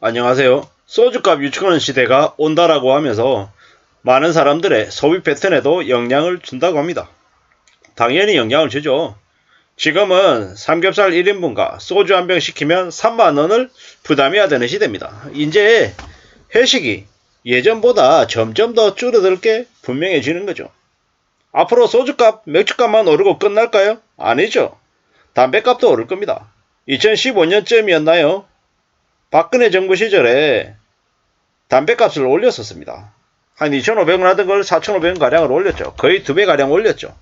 안녕하세요. 소주값 유출하는 시대가 온다라고 하면서 많은 사람들의 소비 패턴에도 영향을 준다고 합니다. 당연히 영향을 주죠. 지금은 삼겹살 1인분과 소주 한 병 시키면 3만원을 부담해야 되는 시대입니다. 이제 회식이 예전보다 점점 더 줄어들 게 분명해지는 거죠. 앞으로 소주값, 맥주값만 오르고 끝날까요? 아니죠. 담배값도 오를 겁니다. 2015년쯤이었나요? 박근혜 정부 시절에 담배값을 올렸었습니다. 한 2,500원 하던 걸 4,500원 가량을 올렸죠. 거의 두 배 가량 올렸죠.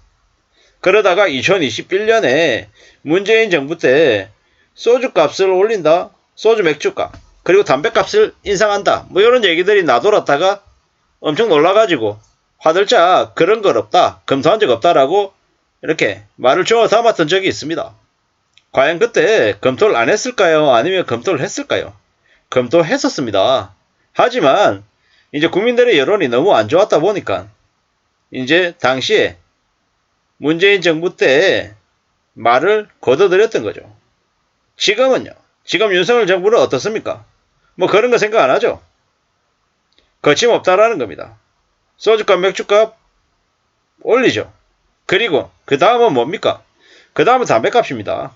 그러다가 2021년에 문재인 정부 때 소주값을 올린다. 소주 맥주값. 그리고 담배값을 인상한다. 뭐 이런 얘기들이 나돌았다가 엄청 놀라가지고 화들짝 그런 건 없다. 검토한 적 없다라고 이렇게 말을 주워 담았던 적이 있습니다. 과연 그때 검토를 안 했을까요? 아니면 검토를 했을까요? 검토 했었습니다. 하지만 이제 국민들의 여론이 너무 안 좋았다 보니까 이제 당시에 문재인 정부 때 말을 거둬들였던 거죠. 지금은요. 지금 윤석열 정부는 어떻습니까? 뭐 그런 거 생각 안 하죠. 거침없다라는 겁니다. 소주값, 맥주값 올리죠. 그리고 그 다음은 뭡니까? 그 다음은 담배값입니다.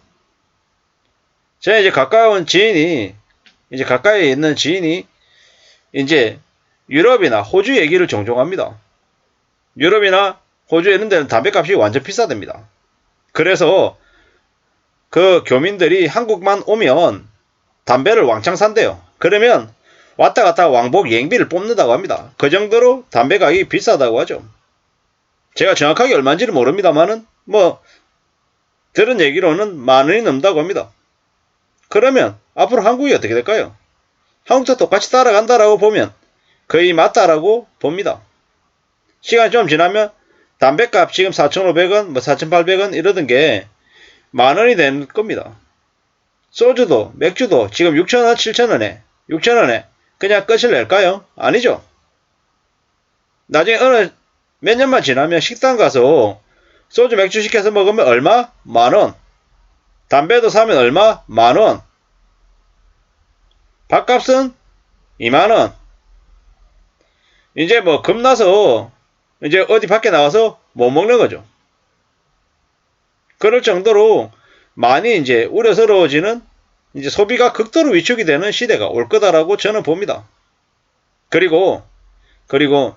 제가 이제 가까운 지인이 이제 가까이 있는 지인이 이제 유럽이나 호주 얘기를 종종 합니다. 유럽이나 호주 이런 데는 담배값이 완전 비싸답니다. 그래서 그 교민들이 한국만 오면 담배를 왕창 산대요. 그러면 왔다 갔다 왕복 여행비를 뽑는다고 합니다. 그 정도로 담배 가격이 비싸다고 하죠. 제가 정확하게 얼마인지는 모릅니다만은 뭐 들은 얘기로는 만 원이 넘다고 합니다. 그러면 앞으로 한국이 어떻게 될까요? 한국도 똑같이 따라간다라고 보면 거의 맞다라고 봅니다. 시간이 좀 지나면 담배값 지금 4,500원, 뭐 4,800원 이러던 게 만 원이 될 겁니다. 소주도 맥주도 지금 6,000원, 7,000원에 6,000원에 그냥 끝을 낼까요? 아니죠. 나중에 어느 몇 년만 지나면 식당 가서 소주 맥주 시켜서 먹으면 얼마? 만 원. 담배도 사면 얼마? 만 원. 밥값은 2만 원. 이제 뭐 겁나서 이제 어디 밖에 나와서 못 먹는 거죠. 그럴 정도로 많이 이제 우려스러워지는 이제 소비가 극도로 위축이 되는 시대가 올 거다라고 저는 봅니다. 그리고 그리고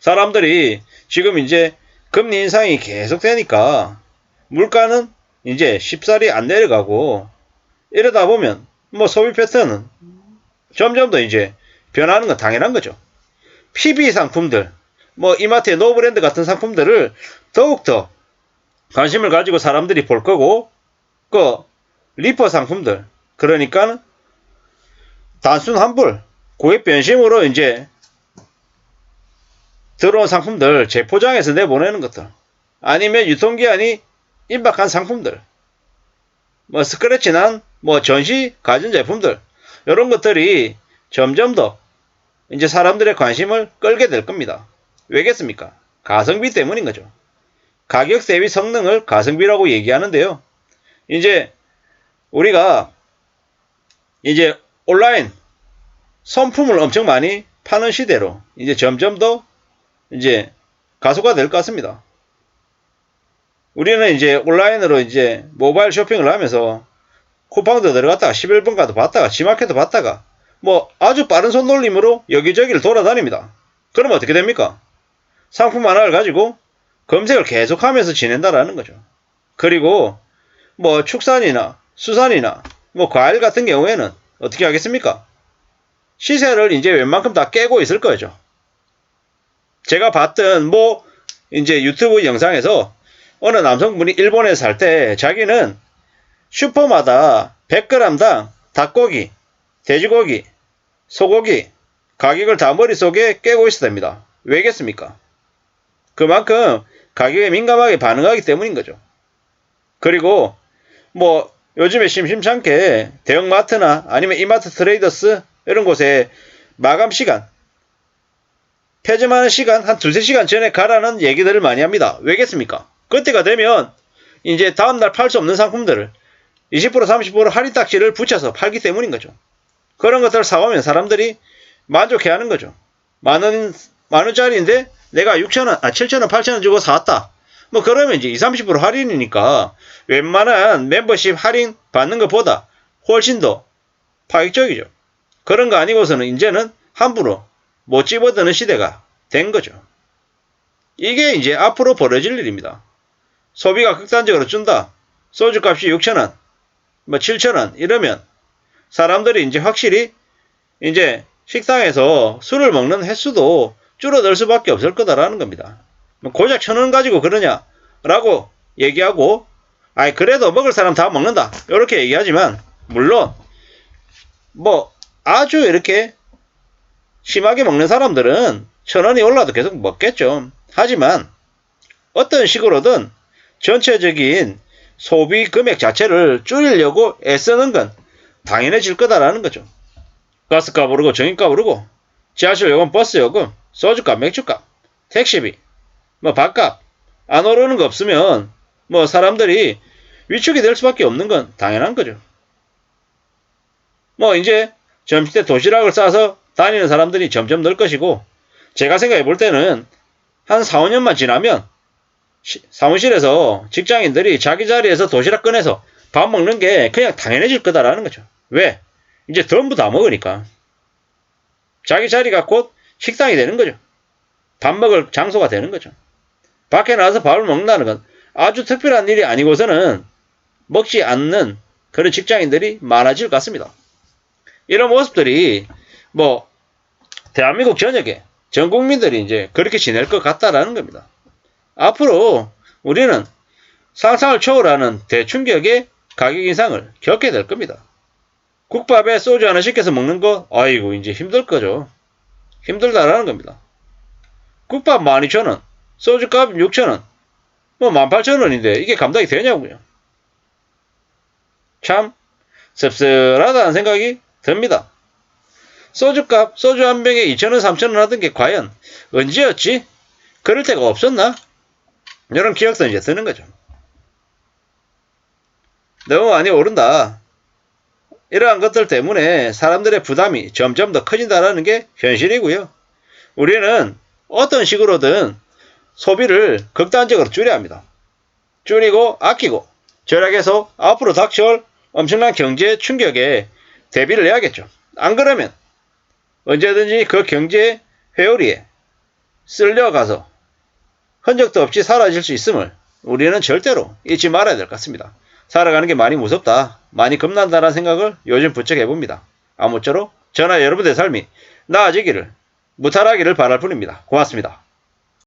사람들이 지금 이제 금리 인상이 계속 되니까 물가는 이제 쉽사리 안 내려가고 이러다 보면 뭐 소비 패턴은 점점 더 이제 변하는 건 당연한 거죠. PB 상품들, 뭐 이마트의 노브랜드 같은 상품들을 더욱더 관심을 가지고 사람들이 볼 거고, 그 리퍼 상품들, 그러니까 단순 환불, 고객 변심으로 이제 들어온 상품들 재포장해서 내보내는 것들, 아니면 유통기한이 임박한 상품들, 뭐 스크래치 난 뭐 전시 가전제품들 이런 것들이 점점 더 이제 사람들의 관심을 끌게 될 겁니다. 왜겠습니까? 가성비 때문인 거죠. 가격 대비 성능을 가성비라고 얘기하는데요. 이제 우리가 이제 온라인 선품을 엄청 많이 파는 시대로 이제 점점 더 이제 가속화 될것 같습니다. 우리는 이제 온라인으로 이제 모바일 쇼핑을 하면서 쿠팡도 들어갔다가 11분가도 봤다가 지마켓도 봤다가 뭐 아주 빠른 손놀림으로 여기저기를 돌아다닙니다. 그러면 어떻게 됩니까? 상품 하나를 가지고 검색을 계속하면서 지낸다라는 거죠. 그리고 뭐 축산이나 수산이나 뭐 과일 같은 경우에는 어떻게 하겠습니까? 시세를 이제 웬만큼 다 깨고 있을 거죠. 제가 봤던 뭐 이제 유튜브 영상에서 어느 남성분이 일본에 살 때 자기는 슈퍼마다 100g당 닭고기, 돼지고기, 소고기 가격을 다 머릿속에 깨고 있어야 됩니다. 왜겠습니까? 그만큼 가격에 민감하게 반응하기 때문인 거죠. 그리고 뭐 요즘에 심심찮게 대형마트나 아니면 이마트 트레이더스 이런 곳에 마감 시간 폐점하는 시간 한 두세 시간 전에 가라는 얘기들을 많이 합니다. 왜겠습니까? 그때가 되면 이제 다음날 팔 수 없는 상품들을 20% 30% 할인 딱지를 붙여서 팔기 때문인 거죠. 그런 것들을 사오면 사람들이 만족해 하는 거죠. 만 원, 만 원짜리인데 내가 6천 원, 아 7천 원, 8천 원 주고 사왔다. 뭐 그러면 이제 20, 30% 할인이니까 웬만한 멤버십 할인 받는 것보다 훨씬 더 파격적이죠. 그런 거 아니고서는 이제는 함부로 못 집어드는 시대가 된 거죠. 이게 이제 앞으로 벌어질 일입니다. 소비가 극단적으로 준다. 소주값이 6천원, 뭐 7천원 이러면 사람들이 이제 확실히 이제 식당에서 술을 먹는 횟수도 줄어들 수밖에 없을 거다라는 겁니다. 뭐 고작 천원 가지고 그러냐라고 얘기하고 아이 그래도 먹을 사람 다 먹는다 이렇게 얘기하지만 물론 뭐 아주 이렇게 심하게 먹는 사람들은 천 원이 올라도 계속 먹겠죠. 하지만 어떤 식으로든 전체적인 소비 금액 자체를 줄이려고 애쓰는 건 당연해질 거다라는 거죠. 가스값 오르고 전기값 오르고 지하철 요금 버스 요금 소주값 맥주값 택시비 뭐 밥값 안 오르는 거 없으면 뭐 사람들이 위축이 될 수밖에 없는 건 당연한 거죠. 뭐 이제 점심 때 도시락을 싸서 다니는 사람들이 점점 늘 것이고 제가 생각해 볼 때는 한 4, 5년만 지나면 시- 사무실에서 직장인들이 자기 자리에서 도시락 꺼내서 밥 먹는 게 그냥 당연해질 거다라는 거죠. 왜? 이제 전부 다 먹으니까. 자기 자리가 곧 식당이 되는 거죠. 밥 먹을 장소가 되는 거죠. 밖에 나가서 밥을 먹는다는 건 아주 특별한 일이 아니고서는 먹지 않는 그런 직장인들이 많아질 것 같습니다. 이런 모습들이 뭐 대한민국 전역에 전 국민들이 이제 그렇게 지낼 것 같다라는 겁니다. 앞으로 우리는 상상을 초월하는 대충격의 가격 인상을 겪게 될 겁니다. 국밥에 소주 하나 시켜서 먹는 거, 아이고, 이제 힘들 거죠. 힘들다라는 겁니다. 국밥 12,000원, 소주값 6,000원, 뭐 18,000원인데 이게 감당이 되냐고요. 참 씁쓸하다는 생각이 듭니다. 소주값, 소주 한 병에 2,000원, 3,000원 하던 게 과연 언제였지? 그럴 때가 없었나? 이런 기억도 이제 드는 거죠. 너무 많이 오른다. 이러한 것들 때문에 사람들의 부담이 점점 더 커진다는 게 현실이고요. 우리는 어떤 식으로든 소비를 극단적으로 줄여야 합니다. 줄이고 아끼고 절약해서 앞으로 닥쳐올 엄청난 경제 충격에 대비를 해야겠죠. 안 그러면 언제든지 그 경제 회오리에 쓸려가서 흔적도 없이 사라질 수 있음을 우리는 절대로 잊지 말아야 될 것 같습니다. 살아가는 게 많이 무섭다, 많이 겁난다는 생각을 요즘 부쩍 해봅니다. 아무쪼록 저나 여러분의 삶이 나아지기를, 무탈하기를 바랄 뿐입니다. 고맙습니다.